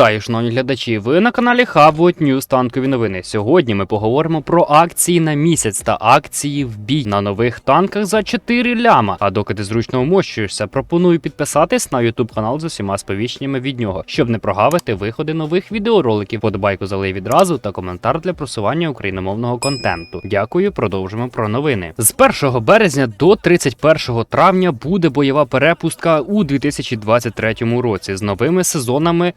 Вітаю, шановні глядачі. Ви на каналі Хавот News танкові новини. Сьогодні ми поговоримо про акції на місяць та акції в бій на нових танках за 4 ляма. А доки ти зручно вмощуєшся, пропоную підписатись на YouTube канал з усіма сповіщеннями від нього, щоб не прогавити виходи нових відеороликів. Подобайку залий відразу та коментар для просування україномовного контенту. Дякую, продовжимо про новини. З 1 березня до 31 травня буде бойова перепустка у 2023 році з новими сезонами,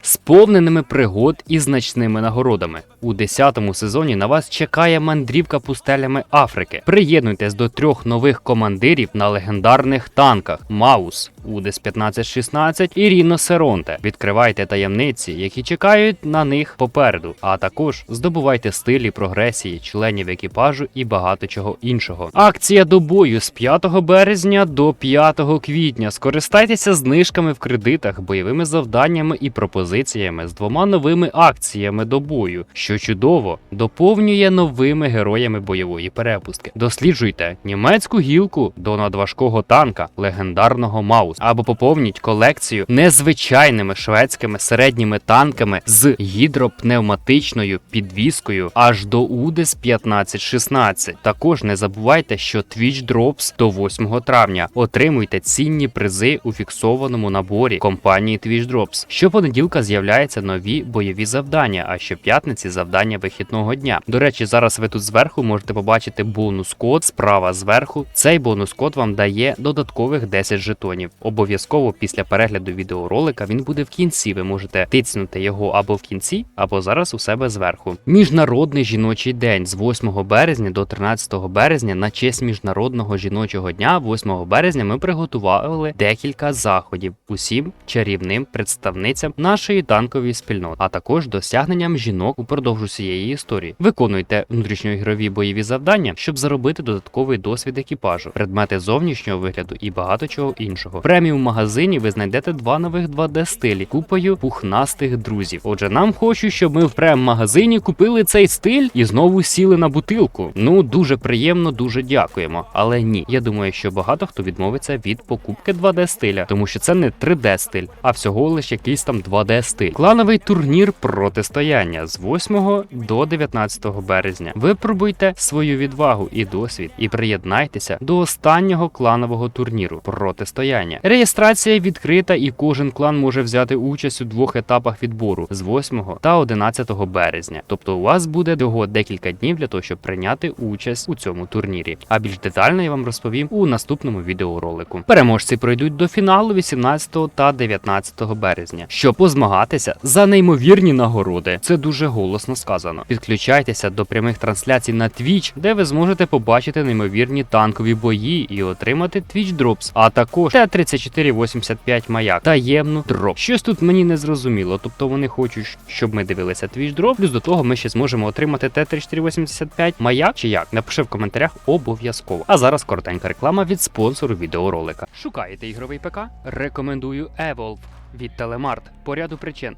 сповненими пригод і значними нагородами. У 10-му сезоні на вас чекає мандрівка пустелями Африки. Приєднуйтесь до трьох нових командирів на легендарних танках Маус, Удес 1516 і Ріно Серонте. Відкривайте таємниці, які чекають на них попереду. А також здобувайте стилі прогресії членів екіпажу і багато чого іншого. Акція до бою з 5 березня до 5 квітня. Скористайтеся знижками в кредитах, бойовими завданнями і пропозиціями з двома новими акціями до бою, що чудово доповнює новими героями бойової перепустки. Досліджуйте німецьку гілку до надважкого танка легендарного Маус або поповніть колекцію незвичайними шведськими середніми танками з гідропневматичною підвіскою аж до УДЕС 1516. Також не забувайте, що Twitch Drops до 8 травня. Отримуйте цінні призи у фіксованому наборі компанії Twitch Drops. Щопонеділка з'являються нові бойові завдання, а щоп'ятниці завдання вихідного дня. До речі, зараз ви тут зверху можете побачити бонус код справа зверху. Цей бонус код вам дає додаткових 10 жетонів. Обов'язково після перегляду відеоролика він буде в кінці. Ви можете тицнути його або в кінці, або зараз у себе зверху. Міжнародний жіночий день з 8 березня до 13 березня на честь міжнародного жіночого дня, 8 березня, ми приготували декілька заходів усім чарівним представницям нашої танкової спільноти, а також досягненням жінок упродовж усієї історії. Виконуйте внутрішньоігрові бойові завдання, щоб заробити додатковий досвід екіпажу, предмети зовнішнього вигляду і багато чого іншого. В преміум магазині ви знайдете два нових 2D стилі купою пухнастих друзів. Отже, нам хочуть, щоб ми в прем-магазині купили цей стиль і знову сіли на бутилку. Ну дуже приємно, дуже дякуємо. Але ні, я думаю, що багато хто відмовиться від покупки 2D стиля, тому що це не 3D стиль, а всього лише якийсь там 2D стиль. Клановий турнір протистояння з 8 до 19 березня. Випробуйте свою відвагу і досвід і приєднайтеся до останнього кланового турніру протистояння. Реєстрація відкрита, і кожен клан може взяти участь у двох етапах відбору з 8 та 11 березня. Тобто у вас буде всього декілька днів для того, щоб прийняти участь у цьому турнірі. А більш детально я вам розповім у наступному відеоролику. Переможці пройдуть до фіналу 18 та 19 березня, щоб позмагатися за неймовірні нагороди. Це дуже голосно сказано. Підключайтеся до прямих трансляцій на Twitch, де ви зможете побачити неймовірні танкові бої і отримати Twitch Drops, а також Т-3485 маяк, таємну дроп. Щось тут мені не зрозуміло. Тобто вони хочуть, щоб ми дивилися Twitch Drop, плюс до того ми ще зможемо отримати Т-3485 маяк чи як. Напиши в коментарях обов'язково. А зараз коротенька реклама від спонсору відеоролика. Шукаєте ігровий ПК? Рекомендую Evolve від Телемарт по ряду причин.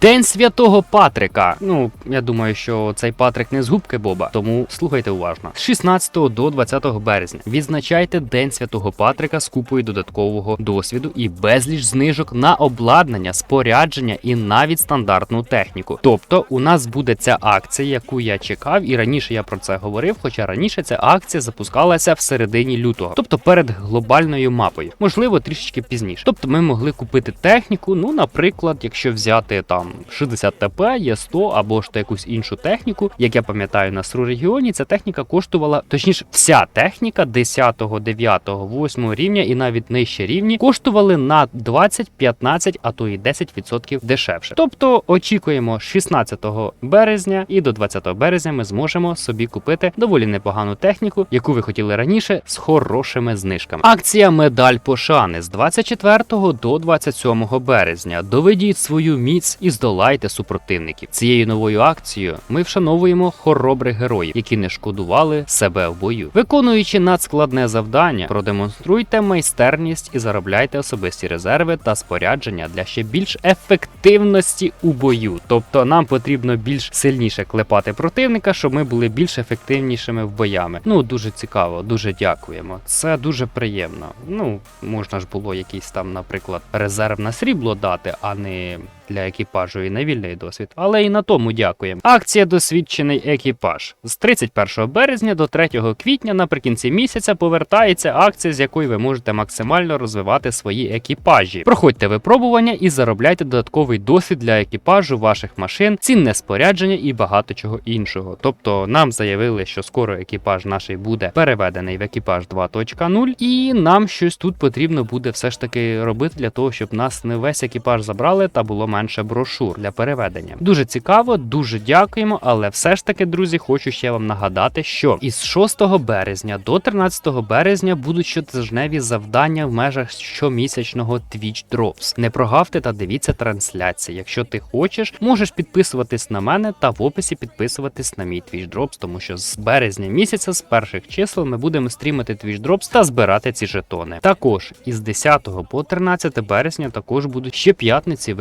День святого Патрика. Ну, я думаю, що цей Патрик не з губки Боба, тому слухайте уважно. З 16 до 20 березня відзначайте День святого Патрика з купою додаткового досвіду і безліч знижок на обладнання, спорядження і навіть стандартну техніку. Тобто, у нас буде ця акція, яку я чекав, і раніше я про це говорив. Хоча раніше ця акція запускалася в середині лютого, тобто перед глобальною мапою, можливо, трішечки пізніше. Тобто, ми могли купити техніку. Ну, наприклад, якщо взяти там 60 ТП, є 100 або ж то якусь іншу техніку. Як я пам'ятаю, на СРУ регіоні ця техніка коштувала, точніше, вся техніка 10, 9, 8 рівня і навіть нижче рівні коштували на 20, 15, а то і 10% дешевше. Тобто очікуємо 16 березня і до 20 березня ми зможемо собі купити доволі непогану техніку, яку ви хотіли раніше, з хорошими знижками. Акція медаль пошани з 24 до 27 березня. Доведіть свою міць і здолайте супротивників. Цією новою акцією ми вшановуємо хоробрих героїв, які не шкодували себе в бою. Виконуючи надскладне завдання, продемонструйте майстерність і заробляйте особисті резерви та спорядження для ще більш ефективності у бою. Тобто нам потрібно більш сильніше клепати противника, щоб ми були більш ефективнішими в боями. Ну дуже цікаво, дуже дякуємо. Це дуже приємно. Ну можна ж було якийсь там, наприклад, резерв на срібло дати, а не для екіпажу і на вільний досвід. Але і на тому дякуємо. Акція досвідчений екіпаж з 31 березня до 3 квітня наприкінці місяця повертається акція, з якої ви можете максимально розвивати свої екіпажі. Проходьте випробування і заробляйте додатковий досвід для екіпажу ваших машин, цінне спорядження і багато чого іншого. Тобто нам заявили, що скоро екіпаж наш буде переведений в екіпаж 2.0, і нам щось тут потрібно буде все ж таки робити для того, щоб нас не весь екіпаж забрали та було менше брошур для переведення. Дуже цікаво, дуже дякуємо. Але все ж таки, друзі, хочу ще вам нагадати, що із 6 березня до 13 березня будуть щотижневі завдання в межах щомісячного Twitch Drops. Не прогавте та дивіться трансляції. Якщо ти хочеш, можеш підписуватись на мене та в описі підписуватись на мій Twitch Drops, тому що з березня місяця, з перших чисел, ми будемо стрімити Twitch Drops та збирати ці жетони. Також із 10 по 13 березня також будуть щоп'ятниці.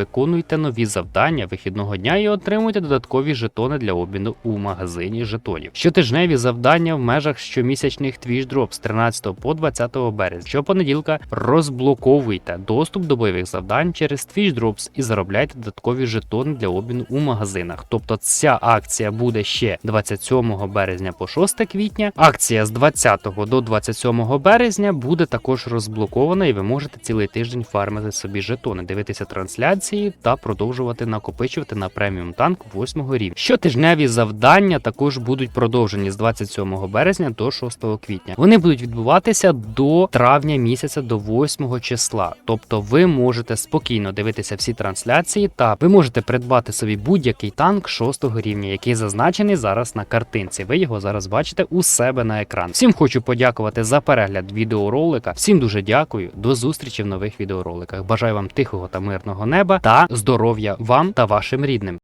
Виконуйте нові завдання вихідного дня і отримуйте додаткові жетони для обміну у магазині жетонів. Щотижневі завдання в межах щомісячних Twitch Drops з 13 по 20 березня. Щопонеділка розблоковуйте доступ до бойових завдань через Drops і заробляйте додаткові жетони для обміну у магазинах. Тобто ця акція буде ще 27 березня по 6 квітня. Акція з 20 до 27 березня буде також розблокована, і ви можете цілий тиждень фармити собі жетони, дивитися трансляції та продовжувати накопичувати на преміум танк 8 рівня. Щотижневі завдання також будуть продовжені з 27 березня до 6 квітня. Вони будуть відбуватися до травня місяця до 8 числа. Тобто ви можете спокійно дивитися всі трансляції, та ви можете придбати собі будь-який танк 6 рівня, який зазначений зараз на картинці. Ви його зараз бачите у себе на екран. Всім хочу подякувати за перегляд відеоролика. Всім дуже дякую. До зустрічі в нових відеороликах. Бажаю вам тихого та мирного неба та здоров'я вам та вашим рідним.